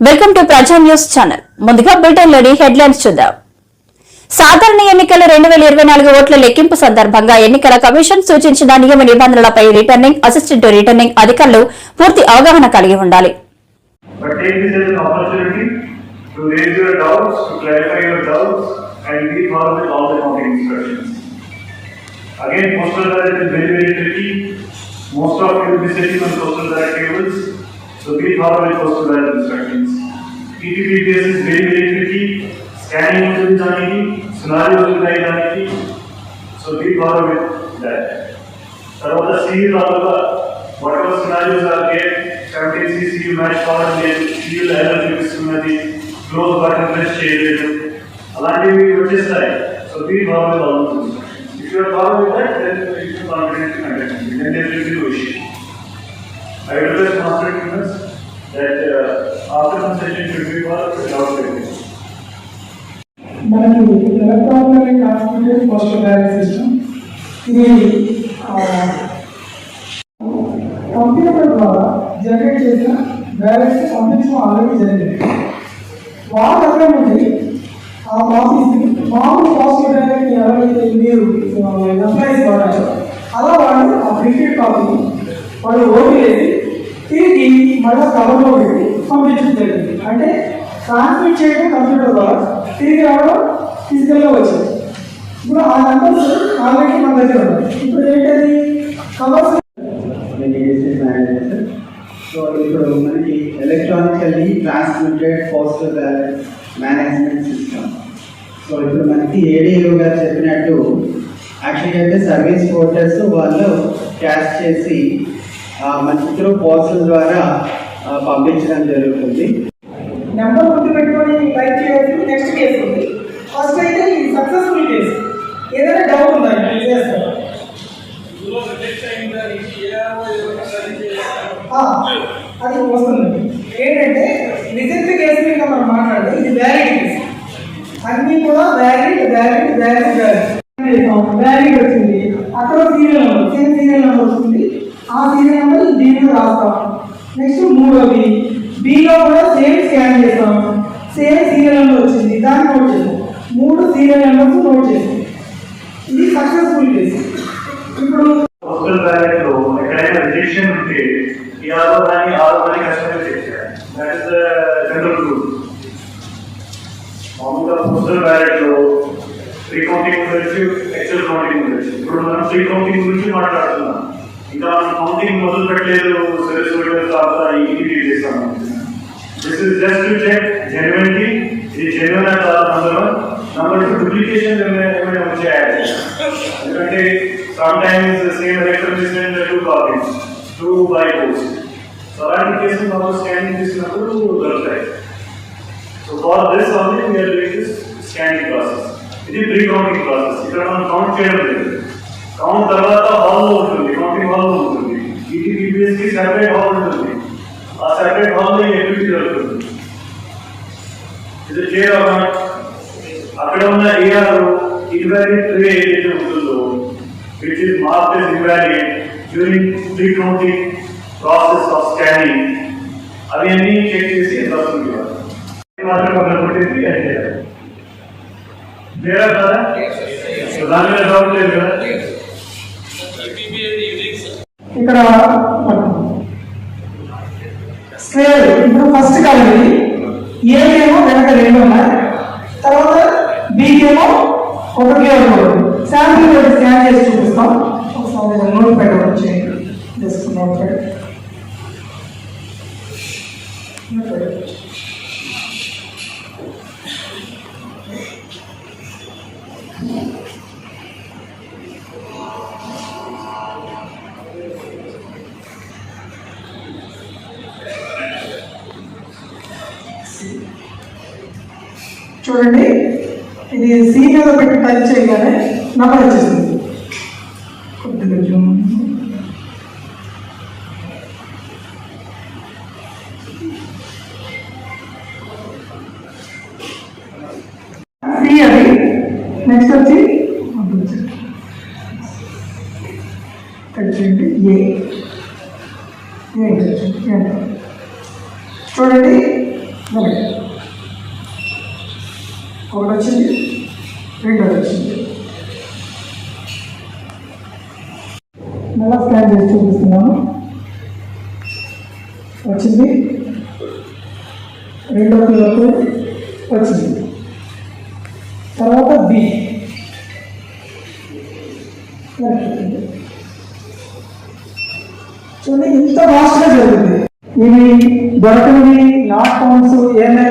Welcome to Praja news channel ముందుగా బ్రిటన్లోని headlines చూద్దాం సాధారణ ఎన్నికల రెండు వేల ఇరవై నాలుగు ఓట్ల లెక్కింపు సందర్భంగా ఎన్నికల కమిషన్ సూచించిన నియమ నిబంధనలపై రిటర్నింగ్ అసిస్టెంట్ రిటర్నింగ్ అధికారులు పూర్తి అవగాహన కలిగి ఉండాలి Again, postal ballot is very, very tricky. Most of you will be sitting on postal ballot. so be thorough with postal ballot instructions. PPPTS is very, very tricky. Scanning ఉంటుంది దానికి, scenarios ఉంటాయి దానికి, so be thorough with that. తర్వాత serial వాళ్ళ whatever scenarios are there seventeen CC match కావడం లేదు serial error చూపిస్తున్నది close button press చేయలేదు అలాంటివి వచ్చేస్తాయి so be firm all if your firm with that then you can confident conduct then there will be no issue I request master tuners that after the should be for without without మనకి electronic transmitted postal ballot system. ఇది computer ద్వారా generate చేసిన balance పంపించడం already జరిగింది. వాళ్ళు అక్కడ నుండి ఆ కాపీస్ని మామూలు పోస్టల్ బ్యాలెట్ని ఎవరైతే మీరు ఎంప్లాయీస్ వాడారో అలా వాళ్ళు ఆ ప్రింటెడ్ కాపీని వాళ్ళు ఓపెన్ చేసి తిరిగి మళ్ళీ కవర్లో పెట్టి పంపించడం జరిగింది. అంటే ట్రాన్స్మిట్ చేయడం కంప్యూటర్ ద్వారా తిరిగి రావడం ఫిజికల్గా వచ్చింది. ఇప్పుడు ఆ నంబర్స్ ఆల్రెడీ మన దగ్గర ఉన్నాయి. ఇప్పుడు ఏంటది? కవర్స్ సో ఇప్పుడు మనకి electronically transmitted postal management system so ఇప్పుడు మనకి ఏడీఓ గారు చెప్పినట్టు యాక్చువల్గా అయితే సర్వీస్ పోర్టల్స్ వాళ్ళు క్యాష్ చేసి ఆ, మనకి త్రూ పోస్టల్ ద్వారా పంపించడం జరుగుతుంది. నెంబర్ గుర్తు పెట్టుకొని టైప్ చేయవచ్చు నెక్స్ట్ కేసు ఉంది. ఫస్ట్ అయితే ఈ సక్సెస్ఫుల్ కేసు ఏదైనా డౌట్ ఉందా అది వస్తుంది. ఏంటంటే రిజెక్ట్ కేసు మీద మనం మాట్లాడితే ఇది వ్యాలిడ్ కేసు అన్నీ కూడా valid valid valid valid valid వచ్చింది. అక్కడ serial number same serial number ఆ సీరియల్ నెంబర్ దీని రాస్తాం. నెక్స్ట్ మూడోది బిలో కూడా సేమ్ స్కాన్ చేస్తాం. సేమ్ సీరియల్ నెంబర్ వచ్చింది దాన్ని నోట్ చేస్తాం మూడు సీరియల్ నెంబర్స్ నోట్ చేస్తాం ఇది సక్సెస్ఫుల్ కేసు ఇప్పుడు పోస్టల్ బ్యాలెట్లో ఎక్కడైనా రిజెక్షన్ ఉంటే ఈ ఆరో దాన్ని ఆరో దాన్ని కస్టమర్ చేయాలి దట్ ఇస్ జనరల్ రూల్ మామూలుగా పోస్టల్ బ్యాలెట్లో ప్రీ కౌంటింగ్ గురించి ఎక్సెల్ కౌంటింగ్ గురించి. ఇప్పుడు మనం ప్రీ కౌంటింగ్ గురించి మాట్లాడుతున్నాం. ఇంకా మనం కౌంటింగ్ మొదలు పెట్టలేదు సరస్వతి తర్వాత ఈటీవీ చేస్తాము this is just to check genuinity ఇది జెన్యున్ కాదు number one number two duplication ఏమైనా వచ్చాయి ఎందుకంటే sometimes same electric two copies to by post so అలాంటి కేసులు మనం స్కానింగ్ చేసినప్పుడు దొరుకుతాయి so for this only we are doing this scanning process ఇది ప్రీ కౌంటింగ్ ప్రాసెస్ ఇక్కడ మనం కౌంట్ చేయడం లేదు కౌంట్ తర్వాత హాల్లో ఉంటుంది కౌంటింగ్ హాల్లో ఉంటుంది ఇది టీపీఎస్కి సెపరేట్ హాల్ ఉంటుంది ఆ సెపరేట్ హాల్లో ఈ యాక్టివిటీ జరుగుతుంది ఇది క్లియర్ అక్కడ ఉన్న ఏఆర్ ఇన్వాలిడ్ ట్రే ఏదైతే ఉంటుందో which is marked as invalid during pre counting process of scanning అవి అన్ని చెక్ చేసి రాస్తుంది ఇవ్వాలి. ఇది మాత్రం పక్కన కొట్టేసి అది చేయాలి లేదా కదా సో దాని మీద డౌట్ లేదు కదా ఇక్కడ స్క్వేర్ ఇప్పుడు ఫస్ట్ కలిగి ఏమో వెనక రెండు ఉన్నాయి. తర్వాత బీకేమో ఒకటి ఒకటి శాంపిల్ ఒకటి స్కాన్ చేసి చూపిస్తాం. చూడండి. ఇది సీ మీద పెట్టి టచ్ చేయగానే నంబర్ వచ్చేసింది. కొద్దిగా జూమ్. సి అది. నెక్స్ట్ వచ్చి టచ్ చేయండి. ఏ. ఏ టచ్ చేయండి. చూడండి. ఒకటి వచ్చింది రెండోది వచ్చింది. మళ్ళా స్కాన్ చేసి చూపిస్తున్నాను. వచ్చింది. రెండో పిల్లలకు వచ్చింది. తర్వాత బి. చూడండి ఇంత ఫాస్ట్గా జరుగుతుంది ఇవి దొరకనివి నాట్ కౌంట్స్ ఏమైనా